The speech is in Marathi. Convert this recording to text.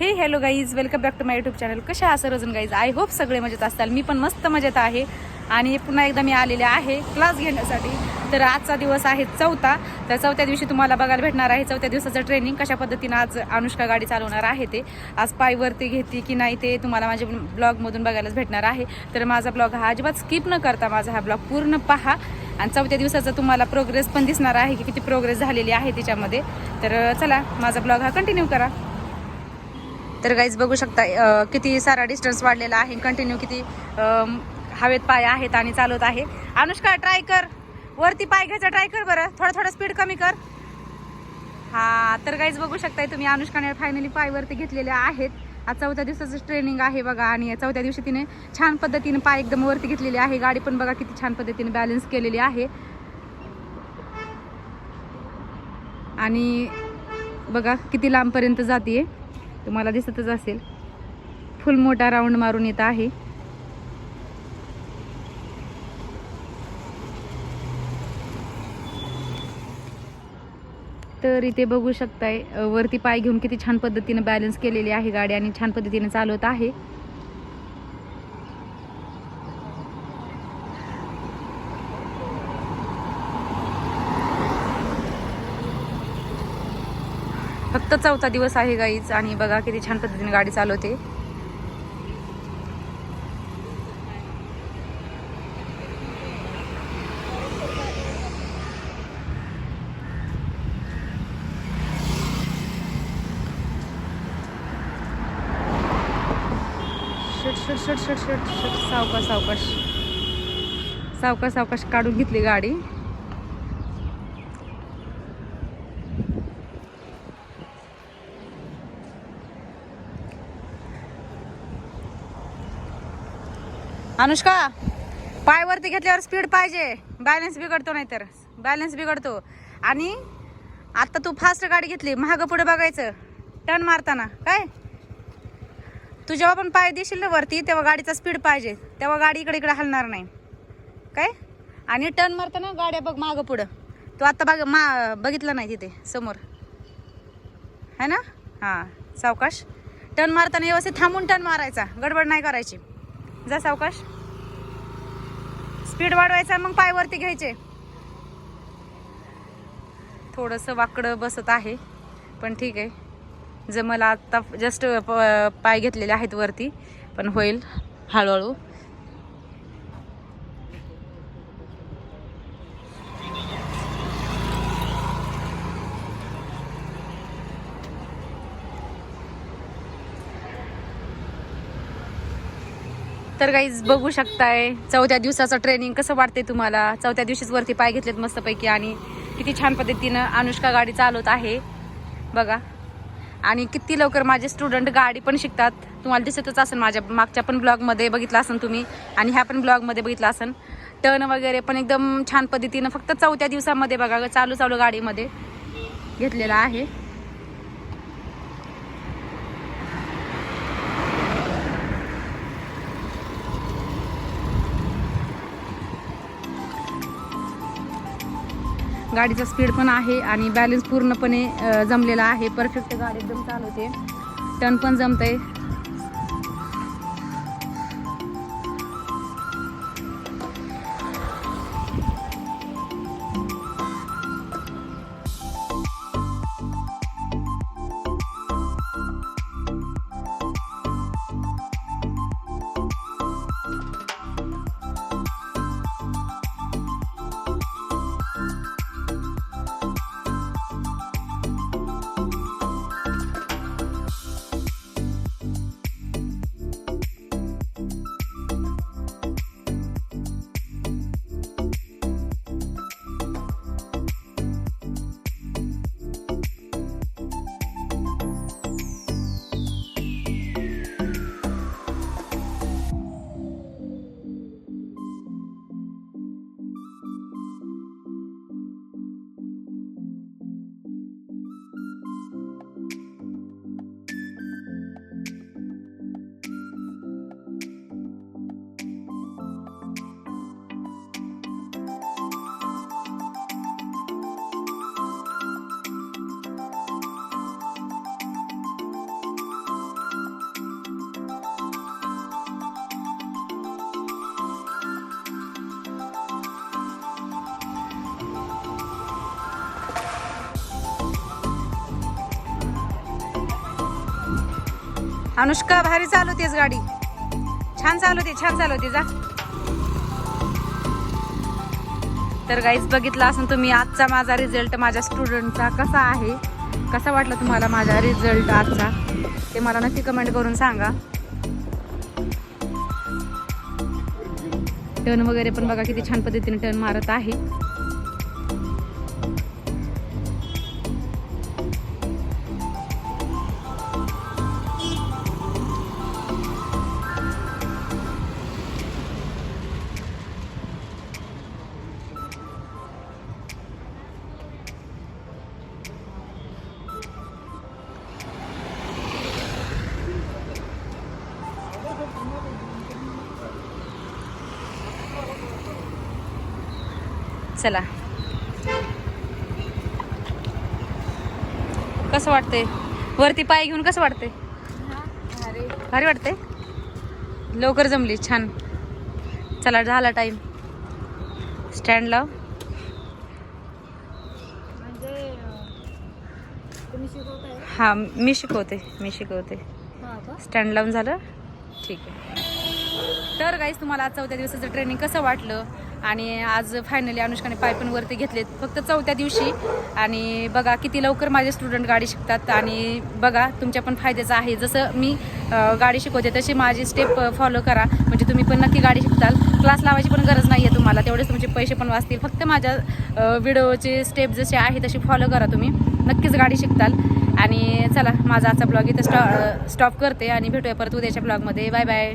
Hey hello guys welcome back to my YouTube channel. कशा असं सर्वजण गाईज? आय होप सगळे मजेत असताल मी पण मस्त मजेत आहे. आणि पुन्हा एकदा मी आलेले आहे क्लास घेण्यासाठी. तर आजचा दिवस आहे चौथा. तर चौथ्या दिवशी तुम्हाला बघायला भेटणार आहे चौथ्या दिवसाचं ट्रेनिंग कशा पद्धतीनं आज अनुष्का गाडी चालवणार आहे ते. आज पायवरती घेते की नाही ते तुम्हाला माझ्या ब्लॉगमधून बघायलाच भेटणार आहे. तर माझा ब्लॉग हा अजिबात स्किप न करता माझा हा ब्लॉग पूर्ण पहा. आणि चौथ्या दिवसाचा तुम्हाला प्रोग्रेस पण दिसणार आहे की किती प्रोग्रेस झालेली आहे त्याच्यामध्ये. तर चला माझा ब्लॉग हा कंटिन्यू करा. तर गाईज बघू शकता किती सारा डिस्टन्स वाढलेला आहे. कंटिन्यू किती हवेत पाय आहेत आणि चालवत आहे. अनुष्का ट्राय कर. वरती पाय घ्यायचा ट्राय कर बरं. थोडं थोडं स्पीड कमी कर. हा तर गाईज बघू शकताय तुम्ही अनुष्काने फायनली पायवरती घेतलेले आहेत. आज चौथ्या दिवसाचं ट्रेनिंग आहे बघा आणि चौथ्या दिवशी तिने छान पद्धतीने पाय एकदम वरती घेतलेली आहे. गाडी पण बघा किती छान पद्धतीने बॅलन्स केलेली आहे. आणि बघा किती लांबपर्यंत जाते तुम्हाला दिसतच असेल. फुल मोठा राऊंड मारून येत आहे. तर इथे बघू शकताय वरती पाय घेऊन किती छान पद्धतीने बॅलन्स केलेली आहे गाडी आणि छान पद्धतीने चालवत आहे. फक्त चौथा दिवस आहे गाईच आणि बघा किती छान पद्धतीने गाडी चालवते. Shut shut shut shut shut shut. सावकाश सावकाश. सावकाश सावकाश काढून घेतली गाडी. अनुष्का पाय वरती घेतल्यावर स्पीड पाहिजे. बॅलन्स बिघडतो नाहीतर. बॅलन्स बिघडतो. आणि आता तू फास्ट गाडी घेतली महाग पुढे बघायचं. टर्न मारताना काय? तू जेव्हा पण पाय देशील ना वरती तेव्हा गाडीचा स्पीड पाहिजे. तेव्हा गाडी इकडे इकडे हलणार नाही. काय? आणि टर्न मारताना गाड्या बघ मागं पुढं. तू आत्ता बघ मा बघितलं नाही तिथे समोर. है ना? हां सावकाश. टर्न मारताना व्यवस्थित थांबून टर्न मारायचा. गडबड नाही करायची. जा सावकाश. स्पीड वाढवायचा मग पायवरती घ्यायचे. थोडंसं वाकडं बसत आहे पण ठीक आहे. जर आत्ता जस्ट पाय घेतलेले आहेत वरती पण होईल हळूहळू. तर काहीच बघू शकताय चौथ्या दिवसाचं ट्रेनिंग कसं वाटते तुम्हाला? चौथ्या दिवशीच वरती पाय घेतलेत मस्तपैकी आणि किती छान पद्धतीनं अनुष्का गाडी चालवत आहे. बघा. आणि किती लवकर माझे स्टुडंट गाडी पण शिकतात. तुम्हाला दिसतच असेल माझ्या मागच्या पण ब्लॉगमध्ये बघितलं असेल तुम्ही आणि ह्या पण ब्लॉगमध्ये बघितलं असेल. टर्न वगैरे पण एकदम छान पद्धतीनं फक्त चौथ्या दिवसामध्ये बघा चालू चालू गाडीमध्ये घेतलेला आहे. गाडीचा स्पीड पण आहे आणि बॅलन्स पूर्णपणे जमलेला आहे. परफेक्ट गाडी एकदम चालवते. टर्न पण जमतंय. अनुष्का भारी चालवतेस गाडी. छान चालवते छान चालवते जा. तर गाईज बघितलं असून तुम्ही आजचा माझा रिझल्ट माझ्या स्टुडंटचा कसा आहे? कसा वाटला तुम्हाला माझा रिझल्ट आजचा? ते मला नक्की कमेंट करून सांगा. टर्न वगैरे पण बघा किती छान पद्धतीने टर्न मारत आहे. चला. कसं वाटतंय? वरती पाय घेऊन कसं वाटतंय? भारी वाटतंय? लवकर जमली छान. चला झाला टाइम स्टँड लाव. हा मी शिकवते मी शिकवते. स्टँड लावून झालं? ठीक आहे. तर गाईज तुम्हाला आज चौथ्या दिवसाचं ट्रेनिंग कसं वाटलं? आणि आज फायनली अनुष्काने पाय पण वरती घेतलेत. फक्त चौथ्या दिवशी. आणि बघा किती लवकर माझे स्टुडंट गाडी शिकतात. आणि बघा तुमच्या पण फायद्याचं आहे. जसं मी गाडी शिकवते तशी माझी स्टेप फॉलो करा. म्हणजे तुम्ही पण नक्की गाडी शिकताल. क्लास लावायची पण गरज नाही आहे तुम्हाला. तेवढेच तुमचे पैसे पण वाचतील. फक्त माझ्या व्हिडिओचे स्टेप जसे आहे तसे फॉलो करा तुम्ही. नक्कीच गाडी शिकताल. आणि चला माझा आजचा ब्लॉग इथं स्टॉ स्टॉप करते. आणि भेटूया परत उद्याच्या ब्लॉगमध्ये बाय बाय